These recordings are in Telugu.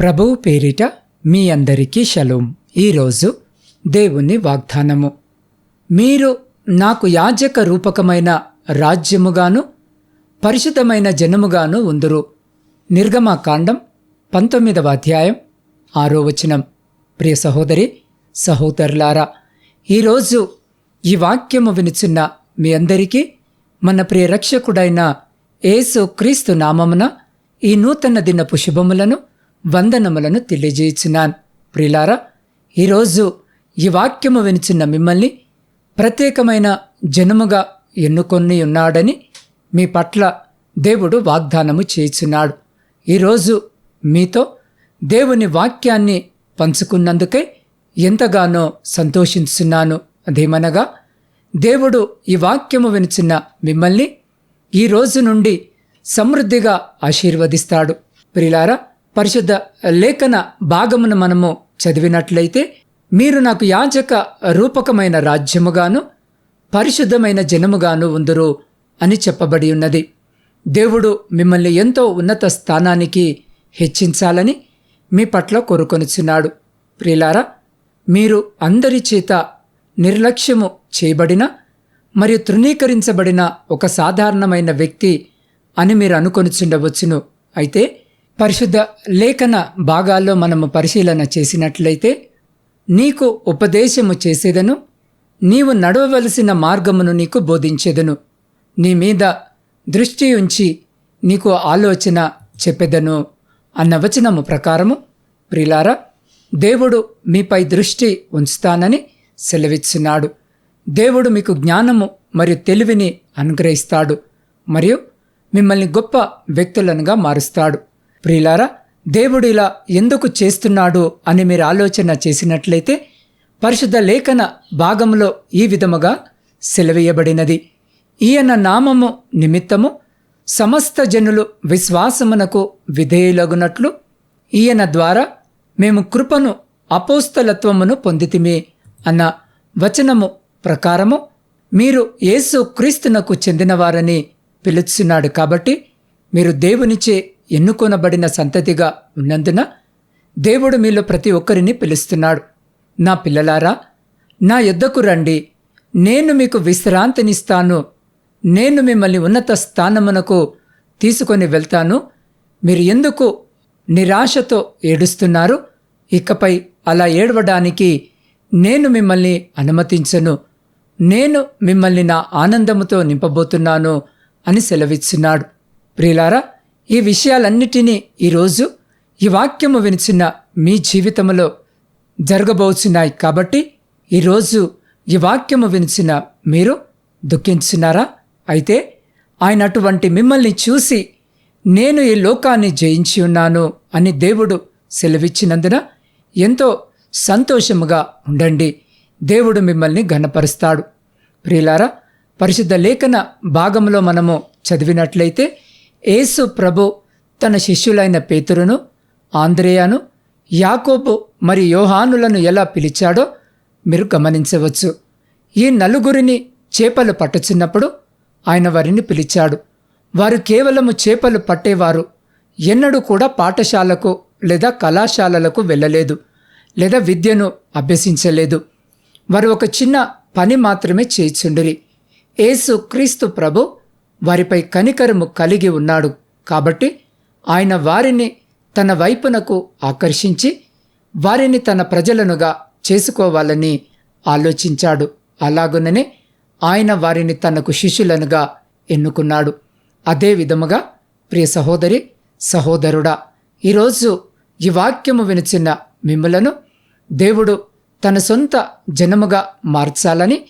ప్రభువు పేరిట మీ అందరికీ షలోం. ఈరోజు దేవుని వాగ్దానము. మీరు నాకు యాజక రూపకమైన రాజ్యముగాను పరిశుద్ధమైన జనముగాను ఉందురు. నిర్గమాకాండం పంతొమ్మిదవ అధ్యాయం ఆరో వచనం. ప్రియ సహోదరి సహోదరులారా ఈరోజు ఈ వాక్యము వినుచున్న మీ అందరికీ మన ప్రియ రక్షకుడైన యేసు క్రీస్తు నామమున ఈ నూతన దినపు శుభములను వందనములను తెలియజేయుచున్నాను. ప్రిలారా ఈరోజు ఈ వాక్యము వినిచిన మిమ్మల్ని ప్రత్యేకమైన జనముగా ఎన్నుకొని ఉన్నాడని మీ పట్ల దేవుడు వాగ్దానము చేయుచున్నాడు. ఈరోజు మీతో దేవుని వాక్యాన్ని పంచుకున్నందుకే ఎంతగానో సంతోషిస్తున్నాను అదేమనగా దేవుడు ఈ వాక్యము వినిచిన మిమ్మల్ని ఈ రోజు నుండి సమృద్ధిగా ఆశీర్వదిస్తాడు. ప్రిలారా పరిశుద్ధ లేఖన భాగమును మనము చదివినట్లయితే మీరు నాకు యాజక రూపకమైన రాజ్యముగాను పరిశుద్ధమైన జనముగాను ఉందరు అని చెప్పబడి ఉన్నది. దేవుడు మిమ్మల్ని ఎంతో ఉన్నత స్థానానికి హెచ్చించాలని మీ పట్ల కోరుకొనుచున్నాడు. ప్రియులారా మీరు అందరి చేత నిర్లక్ష్యము చేయబడిన మరియు తృణీకరించబడిన ఒక సాధారణమైన వ్యక్తి అని మీరు అనుకొనిచుండవచ్చును. అయితే పరిశుద్ధ లేఖన భాగాల్లో మనము పరిశీలన చేసినట్లయితే నీకు ఉపదేశము చేసేదను నీవు నడవవలసిన మార్గమును నీకు బోధించేదను. నీ మీద దృష్టి ఉంచి నీకు ఆలోచన చెప్పెదను అన్న వచనము ప్రకారము ప్రిలారా దేవుడు మీపై దృష్టి ఉంచుతానని సెలవిచ్చినాడు దేవుడు మీకు జ్ఞానము మరియు తెలివిని అనుగ్రహిస్తాడు మరియు మిమ్మల్ని గొప్ప వ్యక్తులనుగా మారుస్తాడు. ప్రియులారా దేవుడు ఇలా ఎందుకు చేస్తున్నాడు అని మీరు ఆలోచన చేసినట్లయితే పరిశుద్ధ లేఖన భాగంలో ఈ విధముగా సెలవేయబడినది. ఈయన నామము నిమిత్తము సమస్త జనులు విశ్వాసమునకు విధేయులగునట్లు ఈయన ద్వారా మేము కృపను అపోస్తలత్వమును పొందితిమే అన్న వచనము ప్రకారము మీరు యేసు క్రీస్తునకు చెందినవారని పిలుచున్నాడు కాబట్టి మీరు దేవునిచే ఎన్నుకొనబడిన సంతతిగా ఉన్నందున దేవుడు మీలో ప్రతి ఒక్కరిని పిలుస్తున్నాడు. నా పిల్లలారా నా యొద్దకు రండి. నేను మీకు విశ్రాంతినిస్తాను. నేను మిమ్మల్ని ఉన్నత స్థానమునకు తీసుకొని వెళ్తాను. మీరు ఎందుకు నిరాశతో ఏడుస్తున్నారు? ఇకపై అలా ఏడవడానికి నేను మిమ్మల్ని అనుమతించను. నేను మిమ్మల్ని నా ఆనందముతో నింపబోతున్నాను అని సెలవిస్తున్నాడు ప్రియులారా ఈ విషయాలన్నిటినీ ఈరోజు ఈ వాక్యము వినిచిన మీ జీవితంలో జరగబోచున్నాయి కాబట్టి ఈరోజు ఈ వాక్యము వినిచిన మీరు దుఃఖించున్నారా అయితే ఆయన అటువంటి మిమ్మల్ని చూసి నేను ఈ లోకాన్ని జయించి ఉన్నాను అని దేవుడు సెలవిచ్చినందున ఎంతో సంతోషముగా ఉండండి. దేవుడు మిమ్మల్ని ఘనపరుస్తాడు. ప్రియులారా పరిశుద్ధ లేఖన భాగంలో మనము చదివినట్లయితే యేసు ప్రభు తన శిష్యులైన పేతురును ఆంద్రేయాను యాకోబు మరి యోహానులను ఎలా పిలిచాడో మీరు గమనించవచ్చు. ఈ నలుగురిని చేపలు పట్టుచున్నప్పుడు ఆయన వారిని పిలిచాడు. వారు కేవలము చేపలు పట్టేవారు. ఎన్నడూ కూడా పాఠశాలకు లేదా కళాశాలలకు వెళ్ళలేదు లేదా విద్యను అభ్యసించలేదు. వారు ఒక చిన్న పని మాత్రమే చేయిచుండిరి. ఏసు క్రీస్తు ప్రభు వారిపై కనికరము కలిగి ఉన్నాడు. కాబట్టి ఆయన వారిని తన వైపునకు ఆకర్షించి వారిని తన ప్రజలనుగా చేసుకోవాలని ఆలోచించాడు. అలాగుననే ఆయన వారిని తనకు శిష్యులనుగా ఎన్నుకున్నాడు. అదే విధముగా ప్రియ సహోదరి సహోదరుడా ఈరోజు ఈ వాక్యము వినిచిన మిమ్ములను దేవుడు తన సొంత జనముగా మార్చాలని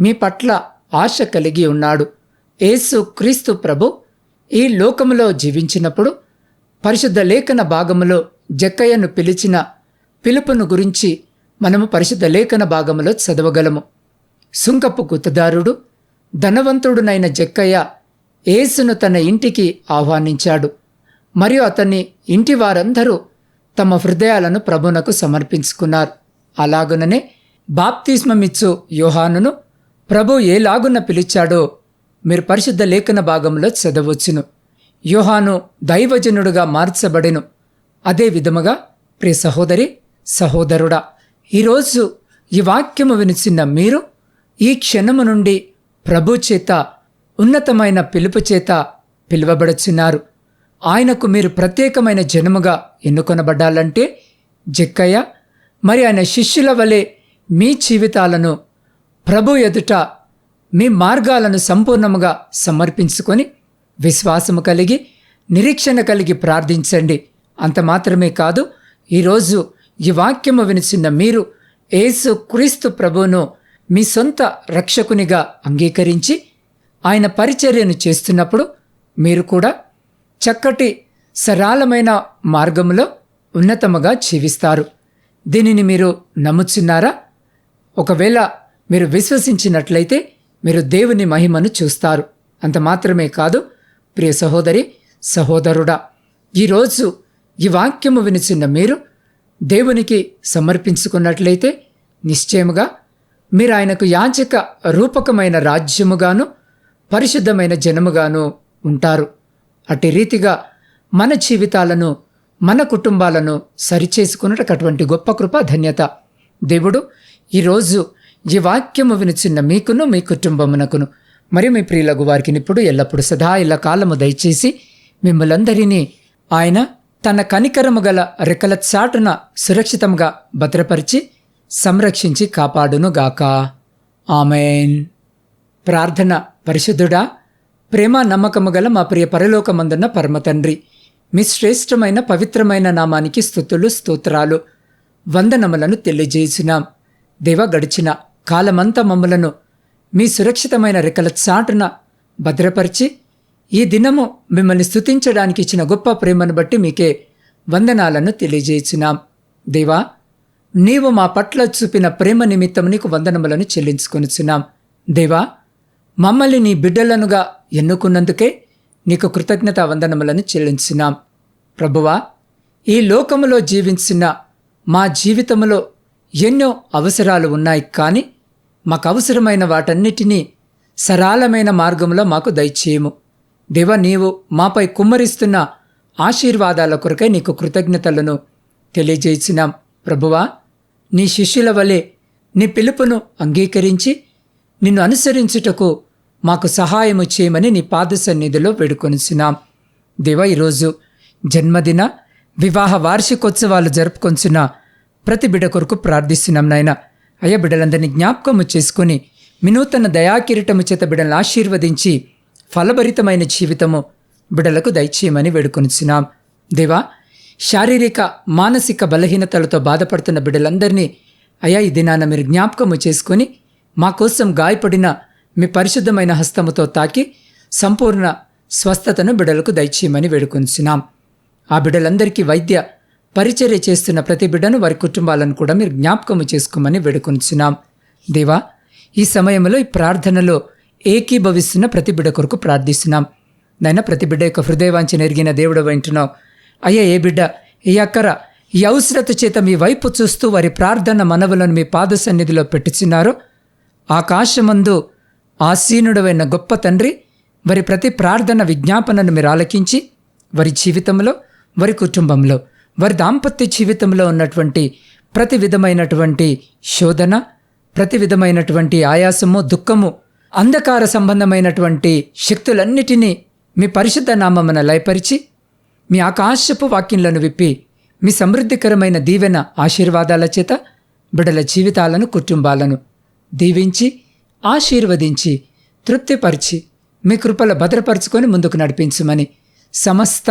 మీ పట్ల ఆశ కలిగి ఉన్నాడు. యేసు క్రీస్తు ప్రభు ఈ లోకములో జీవించినప్పుడు పరిశుద్ధ లేఖన భాగములో జక్కయ్యను పిలిచిన పిలుపును గురించి మనము పరిశుద్ధ లేఖన భాగములో చదవగలము. సుంకపు గుత్తదారుడు ధనవంతుడునైన జక్కయ్య యేసును తన ఇంటికి ఆహ్వానించాడు. మరియు అతన్ని ఇంటి వారందరూ తమ హృదయాలను ప్రభునకు సమర్పించుకున్నారు. అలాగుననే బాప్తిస్మమిచ్చు యోహానును ప్రభు ఏలాగున పిలిచాడో మీరు పరిశుద్ధ లేఖన భాగంలో చదవచ్చును. యోహాను దైవజనుడుగా మార్చబడెను. అదే విధముగా ప్రియ సహోదరి సహోదరుడా ఈరోజు ఈ వాక్యము వినిచిన్న మీరు ఈ క్షణము నుండి ప్రభు చేత ఉన్నతమైన పిలుపు చేత పిలువబడుచున్నారు. ఆయనకు మీరు ప్రత్యేకమైన జనముగా ఎన్నుకొనబడ్డాలంటే జక్కయ్య మరి ఆయన శిష్యుల వలె మీ జీవితాలను ప్రభు ఎదుట మీ మార్గాలను సంపూర్ణముగా సమర్పించుకొని విశ్వాసము కలిగి నిరీక్షణ కలిగి ప్రార్థించండి. అంత మాత్రమే కాదు ఈరోజు ఈ వాక్యము వినిచిన్న మీరు యేసు క్రీస్తు ప్రభువును మీ సొంత రక్షకునిగా అంగీకరించి ఆయన పరిచర్యను చేస్తున్నప్పుడు మీరు కూడా చక్కటి సరళమైన మార్గంలో ఉన్నతముగా జీవిస్తారు. దీనిని మీరు నమ్ముచున్నారా? ఒకవేళ మీరు విశ్వసించినట్లయితే మీరు దేవుని మహిమను చూస్తారు. అంత మాత్రమే కాదు ప్రియ సహోదరి సహోదరుడా ఈరోజు ఈ వాక్యము వినిచిన్న మీరు దేవునికి సమర్పించుకున్నట్లయితే నిశ్చయముగా మీరు ఆయనకు యాచక రూపకమైన రాజ్యముగాను పరిశుద్ధమైన జనముగాను ఉంటారు. అట్టి రీతిగా మన జీవితాలను మన కుటుంబాలను సరిచేసుకున్నట్టు అటువంటి గొప్ప కృప ధన్యత. దేవుడు ఈరోజు ఈ వాక్యము వినిచిన్న మీకును మీ కుటుంబమునకును. మరియు మీ ప్రియులకు వారికి ఇప్పుడు ఎల్లప్పుడు సదా ఇలా కాలము దయచేసి మిమ్మలందరినీ ఆయన తన కనికరము గల రెక్కల చాటున సురక్షితంగా భద్రపరిచి సంరక్షించి కాపాడునుగాక. ఆమెన్. ప్రార్థన పరిశుద్ధుడా ప్రేమ నమ్మకము గల మా ప్రియ పరలోకమందున్న పరమతండ్రి మీ శ్రేష్టమైన పవిత్రమైన నామానికి స్థుతులు స్తోత్రాలు వందనములను తెలియజేసినాం. దేవ గడిచిన కాలమంతా మమ్మలను మీ సురక్షితమైన రెక్కల చాటున భద్రపరిచి ఈ దినము మిమ్మల్ని స్తుతించడానికి ఇచ్చిన గొప్ప ప్రేమను బట్టి మీకే వందనాలను తెలియజేసినాం దేవా నీవు మా పట్ల చూపిన ప్రేమ నిమిత్తం నీకు వందనములను చెల్లించుకొనిచున్నాం. దేవా మమ్మల్ని నీ బిడ్డలనుగా ఎన్నుకున్నందుకే నీకు కృతజ్ఞత వందనములను చెల్లించున్నాం. ప్రభువా ఈ లోకములో జీవించిన మా జీవితంలో ఎన్నో అవసరాలు ఉన్నాయి కానీ మాకు అవసరమైన వాటన్నిటినీ సరళమైన మార్గంలో మాకు దయచేయము. దేవ నీవు మాపై కుమ్మరిస్తున్న ఆశీర్వాదాల కొరకై నీకు కృతజ్ఞతలను తెలియజేసినాం. ప్రభువా నీ శిష్యుల వలె నీ పిలుపును అంగీకరించి నిన్ను అనుసరించుటకు మాకు సహాయము చేయమని నీ పాద సన్నిధిలో వేడుకొనిచున్నాం. దేవ ఈరోజు జన్మదిన వివాహ వార్షికోత్సవాలు జరుపుకొంచున్న ప్రతి బిడ కొరకు ప్రార్థిస్తున్నాం నాయన. అయ్య బిడ్డలందరినీ జ్ఞాపకము చేసుకుని వినూతన దయాకిరీటము చేత బిడ్డలను ఆశీర్వదించి ఫలభరితమైన జీవితము బిడలకు దయచేయమని వేడుకొనిచున్నాం. దేవా శారీరక మానసిక బలహీనతలతో బాధపడుతున్న బిడ్డలందరినీ అయా ఈ దినాన మీరు జ్ఞాపకము చేసుకొని మా కోసం గాయపడిన మీ పరిశుద్ధమైన హస్తముతో తాకి సంపూర్ణ స్వస్థతను బిడలకు దయచేయమని వేడుకొంచున్నాం ఆ బిడ్డలందరికీ వైద్య పరిచర్య చేస్తున్న ప్రతి బిడ్డను వారి కుటుంబాలను కూడా మీరు జ్ఞాపకము చేసుకోమని వేడుకొంచున్నాం దేవా ఈ సమయంలో ఈ ప్రార్థనలో ఏకీభవిస్తున్న ప్రతి బిడ్డ కొరకు ప్రార్థిస్తున్నాం. నాయన ప్రతి బిడ్డ యొక్క హృదయవాంఛన ఎరిగిన దేవుడు వింటున్నావు అయ్యా ఏ బిడ్డ ఏ అక్కర ఈ అవసరత చేత మీ వైపు చూస్తూ వారి ప్రార్థన మనవులను మీ పాద సన్నిధిలో పెట్టుచున్నారో ఆకాశమందు ఆసీనుడవైన గొప్ప తండ్రి వారి ప్రతి ప్రార్థన విజ్ఞాపనను మీరు ఆలకించి వారి జీవితంలో వారి కుటుంబంలో వారి దాంపత్య జీవితంలో ఉన్నటువంటి ప్రతి విధమైనటువంటి శోధన ప్రతి విధమైనటువంటి ఆయాసము దుఃఖము అంధకార సంబంధమైనటువంటి శక్తులన్నిటినీ మీ పరిశుద్ధ నామమున లయపరిచి మీ ఆకాశపు వాక్యంలను విప్పి మీ సమృద్ధికరమైన దీవెన ఆశీర్వాదాల చేత బిడల జీవితాలను కుటుంబాలను దీవించి ఆశీర్వదించి తృప్తిపరిచి మీ కృపల భద్రపరుచుకొని ముందుకు నడిపించమని సమస్త